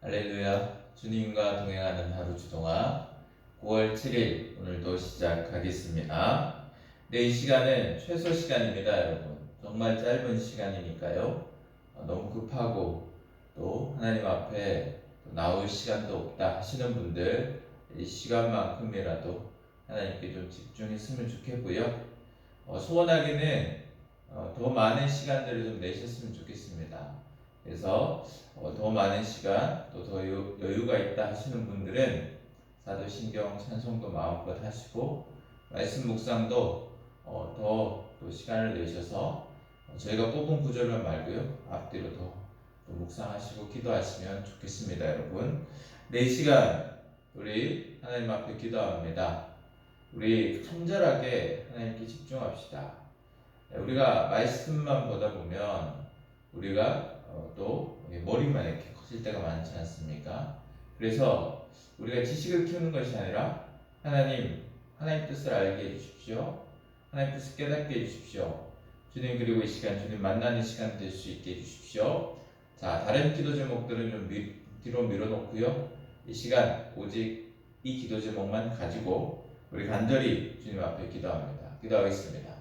할렐루야. 주님과 동행하는 하루 주동아 9월 7일 오늘도 시작하겠습니다. 네, 이 시간은 최소 시간입니다, 여러분. 정말 짧은 시간이니까요. 어, 너무 급하고 또 하나님 앞에 또 나올 시간도 없다 하시는 분들 이 시간만큼이라도 하나님께 좀 집중했으면 좋겠고요. 어, 소원하기는 어, 더 많은 시간들을 좀 내셨으면 좋겠습니다. 그래서 어, 더 많은 시간 또 더 여유가 있다 하시는 분들은 사도신경 찬송도 마음껏 하시고 말씀 묵상도 어, 더 또 시간을 내셔서 어, 저희가 뽑은 구절만 말고요. 앞뒤로 더, 또 묵상하시고 기도하시면 좋겠습니다 여러분. 네 시간 우리 하나님 앞에 기도합니다. 우리 간절하게 하나님께 집중합시다. 네, 우리가 말씀만 보다 보면 우리가 어, 또 머리만 이렇게 커질 때가 많지 않습니까? 그래서 우리가 지식을 키우는 것이 아니라 하나님 하나님 뜻을 알게 해주십시오. 하나님 뜻을 깨닫게 해주십시오. 주님 그리고 이 시간 주님 만나는 시간 될 수 있게 해주십시오. 자 다른 기도 제목들은 좀 미, 뒤로 밀어놓고요. 이 시간 오직 이 기도 제목만 가지고 우리 간절히 주님 앞에 기도합니다. 기도하겠습니다.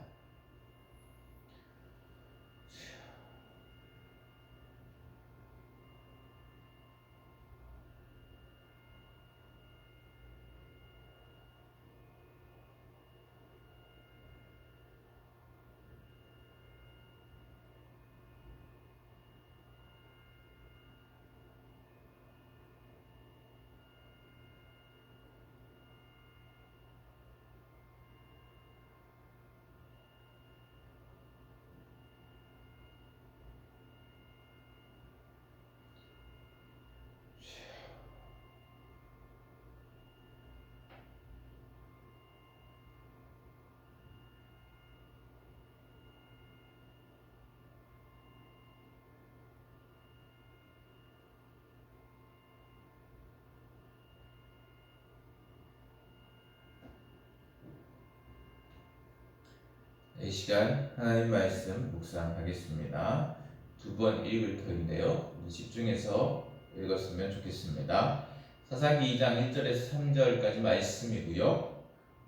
이 시간 하나님 말씀 묵상하겠습니다. 두 번 읽을 터인데요. 집중해서 읽었으면 좋겠습니다. 사사기 2장 1절에서 3절까지 말씀이고요.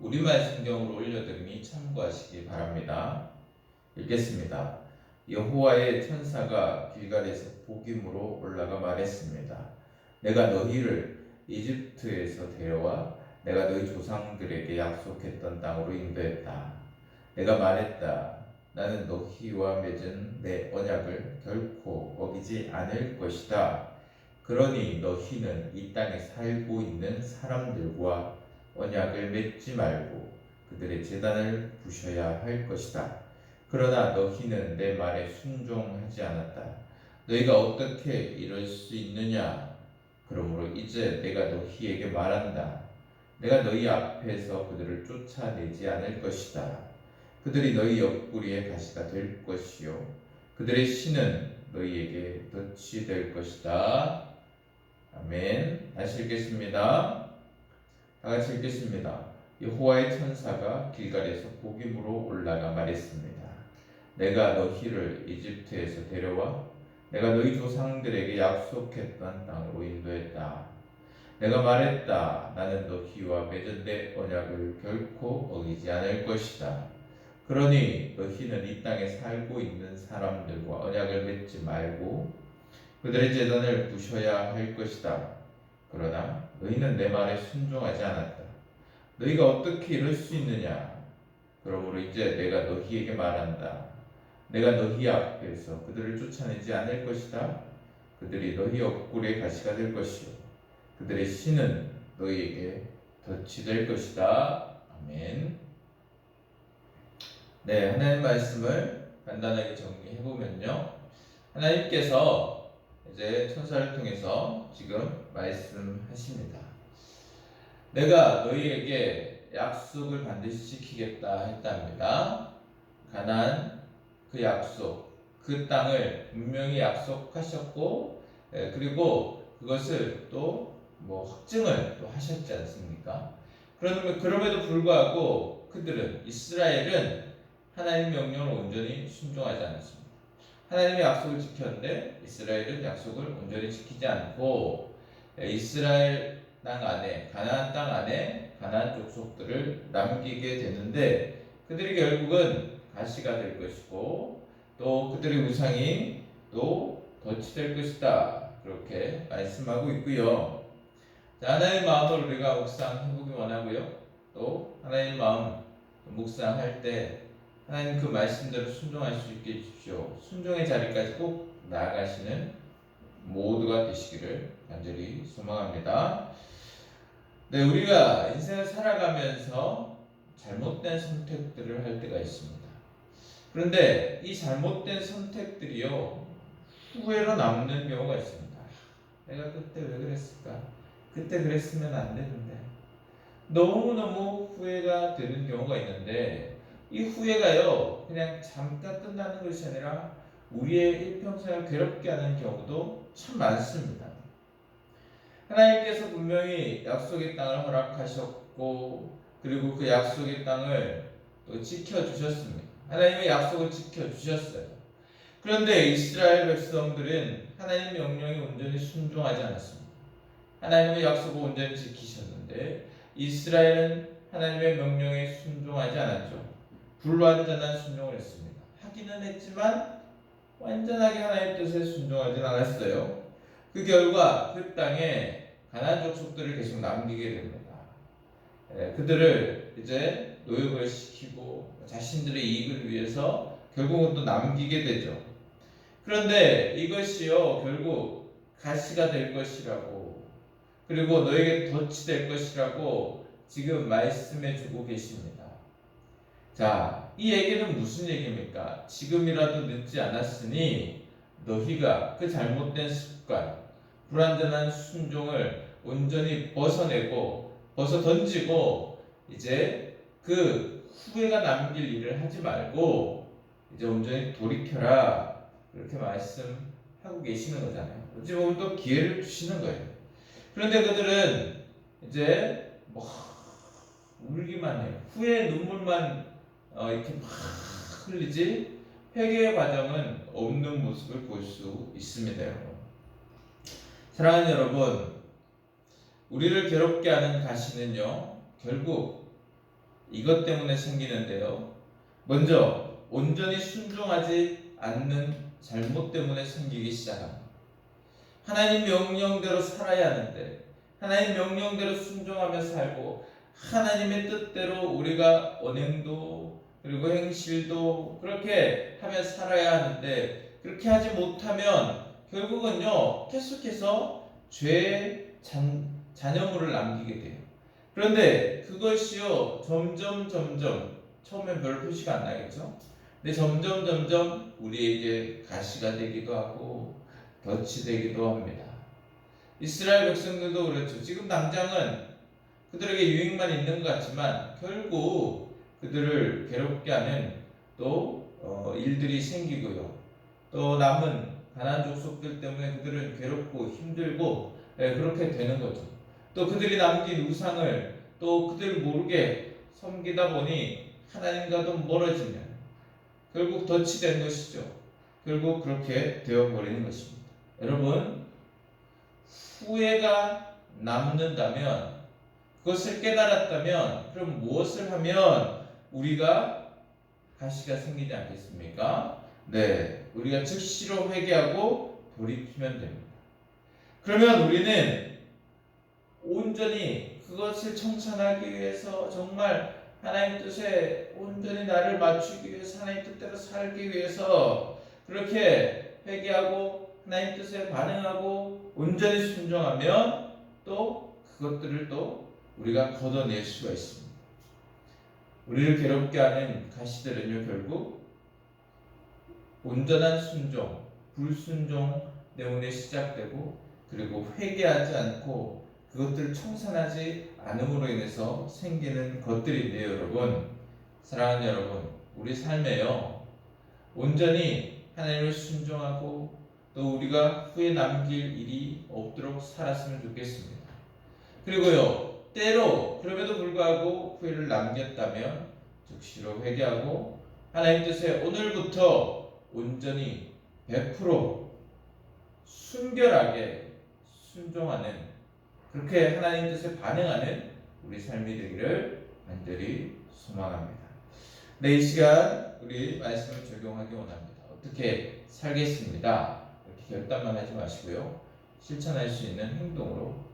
우리말 성경으로 올려드리니 참고하시기 바랍니다. 읽겠습니다. 여호와의 천사가 길갈에서 복임으로 올라가 말했습니다. 내가 너희를 이집트에서 데려와 내가 너희 조상들에게 약속했던 땅으로 인도했다. 내가 말했다. 나는 너희와 맺은 내 언약을 결코 어기지 않을 것이다. 그러니 너희는 이 땅에 살고 있는 사람들과 언약을 맺지 말고 그들의 재단을 부셔야 할 것이다. 그러나 너희는 내 말에 순종하지 않았다. 너희가 어떻게 이럴 수 있느냐? 그러므로 이제 내가 너희에게 말한다. 내가 너희 앞에서 그들을 쫓아내지 않을 것이다. 그들이 너희 옆구리의 가시가 될 것이요 그들의 신은 너희에게 덫이 될 것이다. 아멘. 다시 읽겠습니다. 다 같이 읽겠습니다. 여호와의 천사가 길갈에서 복임으로 올라가 말했습니다. 내가 너희를 이집트에서 데려와 내가 너희 조상들에게 약속했던 땅으로 인도했다. 내가 말했다. 나는 너희와 맺은 내 언약을 결코 어기지 않을 것이다. 그러니 너희는 이 땅에 살고 있는 사람들과 언약을 맺지 말고 그들의 재단을 부셔야 할 것이다. 그러나 너희는 내 말에 순종하지 않았다. 너희가 어떻게 이럴 수 있느냐? 그러므로 이제 내가 너희에게 말한다. 내가 너희 앞에서 그들을 쫓아내지 않을 것이다. 그들이 너희 옆구리의 가시가 될 것이요. 그들의 신은 너희에게 덫이 될 것이다. 아멘. 네, 하나님 말씀을 간단하게 정리해 보면요. 하나님께서 이제 천사를 통해서 지금 말씀하십니다. 내가 너희에게 약속을 반드시 지키겠다 했답니다. 가난 그 약속, 그 땅을 분명히 약속하셨고, 예, 그리고 그것을 또 뭐 확증을 또 하셨지 않습니까? 그럼에도 불구하고 그들은 이스라엘은 하나님 명령을 온전히 순종하지 않았습니다. 하나님의 약속을 지켰는데 이스라엘은 약속을 온전히 지키지 않고 이스라엘 땅 안에 가나안 땅 안에 가나안 족속들을 남기게 되는데 그들이 결국은 가시가 될 것이고 또 그들의 우상이 또 덫이 될 것이다 그렇게 말씀하고 있고요. 자, 하나님의 마음을 우리가 묵상해보기 원하고요. 또 하나님의 마음 묵상할 때 하나님 그 말씀대로 순종할 수 있게 해주십시오. 순종의 자리까지 꼭 나아가시는 모두가 되시기를 간절히 소망합니다. 네, 우리가 인생을 살아가면서 잘못된 선택들을 할 때가 있습니다. 그런데 이 잘못된 선택들이요, 후회로 남는 경우가 있습니다. 내가 그때 왜 그랬을까? 그때 그랬으면 안 되는데. 너무너무 후회가 되는 경우가 있는데, 이 후회가요, 그냥 잠깐 끝나는 것이 아니라 우리의 일평생을 괴롭게 하는 경우도 참 많습니다. 하나님께서 분명히 약속의 땅을 허락하셨고, 그리고 그 약속의 땅을 또 지켜주셨습니다. 하나님의 약속을 지켜주셨어요. 그런데 이스라엘 백성들은 하나님 명령에 온전히 순종하지 않았습니다. 하나님의 약속을 온전히 지키셨는데, 이스라엘은 하나님의 명령에 순종하지 않았죠. 불완전한 순종을 했습니다. 하기는 했지만 완전하게 하나님 뜻에 순종하지 않았어요. 그 결과 그 땅에 가나안 족속들을 계속 남기게 됩니다. 예, 그들을 이제 노역을 시키고 자신들의 이익을 위해서 결국은 또 남기게 되죠. 그런데 이것이요 결국 가시가 될 것이라고 그리고 너에게 덫이 될 것이라고 지금 말씀해 주고 계십니다. 자, 이 얘기는 무슨 얘기입니까? 지금이라도 늦지 않았으니 너희가 그 잘못된 습관, 불완전한 순종을 온전히 벗어내고 벗어 던지고 이제 그 후회가 남길 일을 하지 말고 이제 온전히 돌이켜라 그렇게 말씀하고 계시는 거잖아요. 어찌 보면 또 기회를 주시는 거예요. 그런데 그들은 이제 뭐 울기만 해요. 후회 눈물만 어, 이렇게 막 흘리지 회개의 과정은 없는 모습을 볼 수 있습니다. 사랑하는 여러분, 우리를 괴롭게 하는 가시는요, 결국 이것 때문에 생기는데요. 먼저 온전히 순종하지 않는 잘못 때문에 생기기 시작합니다. 하나님 명령대로 살아야 하는데 하나님 명령대로 순종하며 살고 하나님의 뜻대로 우리가 언행도 그리고 행실도 그렇게 하며 살아야 하는데 그렇게 하지 못하면 결국은요 계속해서 죄의 잔, 잔여물을 남기게 돼요. 그런데 그것이요 점점 점점 처음엔 별 표시가 안 나겠죠. 근데 점점 점점 우리에게 가시가 되기도 하고 덫이 되기도 합니다. 이스라엘 백성들도 그렇죠. 지금 당장은 그들에게 유익만 있는 것 같지만 결국 그들을 괴롭게 하는 또 어, 일들이 생기고요. 또 남은 가난 족속들 때문에 그들은 괴롭고 힘들고 예, 그렇게 되는 거죠. 또 그들이 남긴 우상을 또 그들 모르게 섬기다 보니 하나님과도 멀어지면 결국 덫이 된 것이죠. 결국 그렇게 되어버리는 것입니다. 여러분 후회가 남는다면 그것을 깨달았다면 그럼 무엇을 하면 우리가 가시가 생기지 않겠습니까? 네, 우리가 즉시로 회개하고 돌이키면 됩니다. 그러면 우리는 온전히 그것을 청산하기 위해서 정말 하나님 뜻에 온전히 나를 맞추기 위해서 하나님 뜻대로 살기 위해서 그렇게 회개하고 하나님 뜻에 반응하고 온전히 순종하면 또 그것들을 또 우리가 걷어낼 수가 있습니다. 우리를 괴롭게 하는 가시들은요 결국 온전한 순종, 불순종 때문에 시작되고 그리고 회개하지 않고 그것들을 청산하지 않음으로 인해서 생기는 것들인데요, 여러분. 사랑하는 여러분, 우리 삶에요. 온전히 하나님을 순종하고 또 우리가 후에 남길 일이 없도록 살았으면 좋겠습니다. 그리고요, 때로 그럼에도 불구하고 후회를 남겼다면 즉시로 회개하고 하나님 뜻에 오늘부터 온전히 100% 순결하게 순종하는 그렇게 하나님 뜻에 반응하는 우리 삶이 되기를 간절히 소망합니다. 네, 이 시간 우리 말씀을 적용하기 원합니다. 어떻게 살겠습니다. 이렇게 결단만 하지 마시고요. 실천할 수 있는 행동으로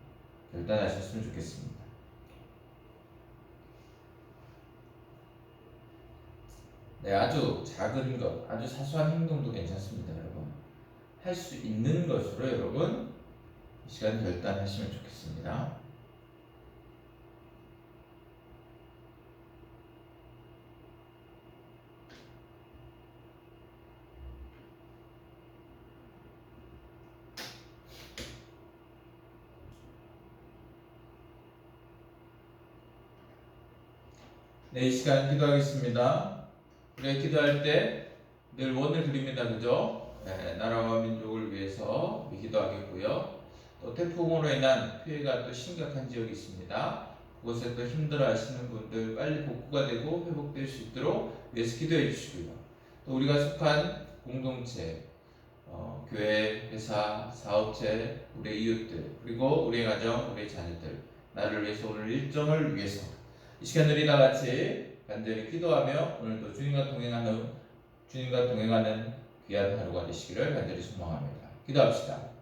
결단하셨으면 좋겠습니다. 네, 아주 작은 것, 아주 사소한 행동도 괜찮습니다, 여러분. 할 수 있는 것으로 여러분 이 시간 결단하시면 좋겠습니다. 네, 이 시간 기도하겠습니다. 우리가 기도할 때 늘 원을 그립니다. 그죠? 네, 나라와 민족을 위해서 우리 기도하겠고요. 또 태풍으로 인한 피해가 또 심각한 지역이 있습니다. 그곳에 또 힘들어 하시는 분들 빨리 복구가 되고 회복될 수 있도록 위해서 기도해 주시고요. 또 우리가 속한 공동체, 어, 교회, 회사, 사업체, 우리 이웃들, 그리고 우리의 가정, 우리의 자녀들, 나를 위해서 오늘 일정을 위해서 이 시간 우리 다 같이 간절히 기도하며 오늘도 주님과 동행하는 주님과 동행하는 귀한 하루가 되시기를 간절히 소망합니다. 기도합시다.